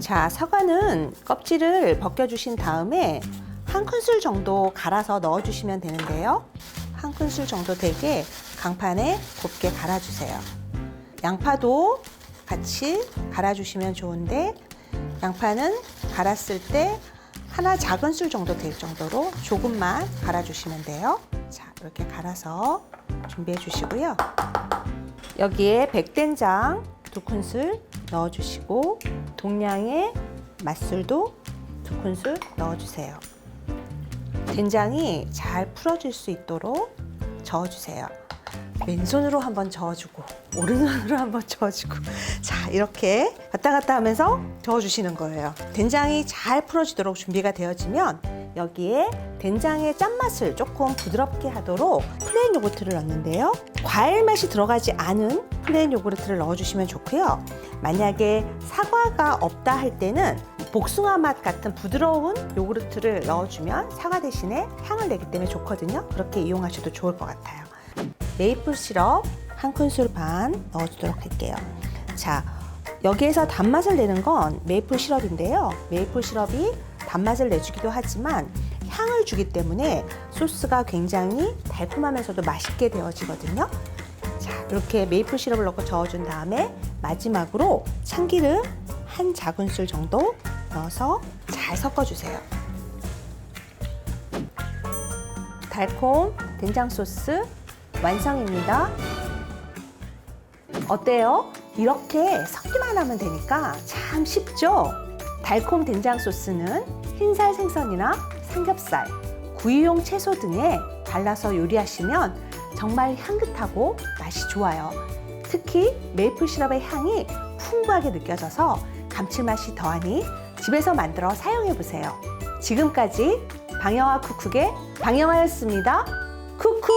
자, 사과는 껍질을 벗겨주신 다음에 한 큰술 정도 갈아서 넣어주시면 되는데요. 한 큰술 정도 되게 강판에 곱게 갈아주세요. 양파도 같이 갈아주시면 좋은데 양파는 갈았을 때 하나 작은 술 정도 될 정도로 조금만 갈아주시면 돼요. 자, 이렇게 갈아서 준비해 주시고요. 여기에 백된장 두 큰술 넣어주시고 동량의 맛술도 두 큰술 넣어주세요. 된장이 잘 풀어질 수 있도록 저어주세요. 왼손으로 한번 저어주고 오른손으로 한번 저어주고 자 이렇게 왔다 갔다 하면서 저어주시는 거예요. 된장이 잘 풀어지도록 준비가 되어지면 여기에 된장의 짠맛을 조금 부드럽게 하도록 플레인 요거트를 넣는데요. 과일 맛이 들어가지 않은 플레인 요구르트를 넣어주시면 좋고요. 만약에 사과가 없다 할 때는 복숭아 맛 같은 부드러운 요구르트를 넣어주면 사과 대신에 향을 내기 때문에 좋거든요. 그렇게 이용하셔도 좋을 것 같아요. 메이플 시럽 한 큰술 반 넣어주도록 할게요. 자, 여기에서 단맛을 내는 건 메이플 시럽인데요. 메이플 시럽이 단맛을 내주기도 하지만 향을 주기 때문에 소스가 굉장히 달콤하면서도 맛있게 되어지거든요. 자, 이렇게 메이플 시럽을 넣고 저어준 다음에 마지막으로 참기름 한 작은술 정도 넣어서 잘 섞어주세요. 달콤 된장 소스 완성입니다. 어때요? 이렇게 섞기만 하면 되니까 참 쉽죠? 달콤 된장 소스는 흰살 생선이나 삼겹살, 구이용 채소 등에 발라서 요리하시면 정말 향긋하고 맛이 좋아요. 특히 메이플 시럽의 향이 풍부하게 느껴져서 감칠맛이 더하니 집에서 만들어 사용해 보세요. 지금까지 방영아 쿠쿡의 방영아였습니다. 쿠쿠!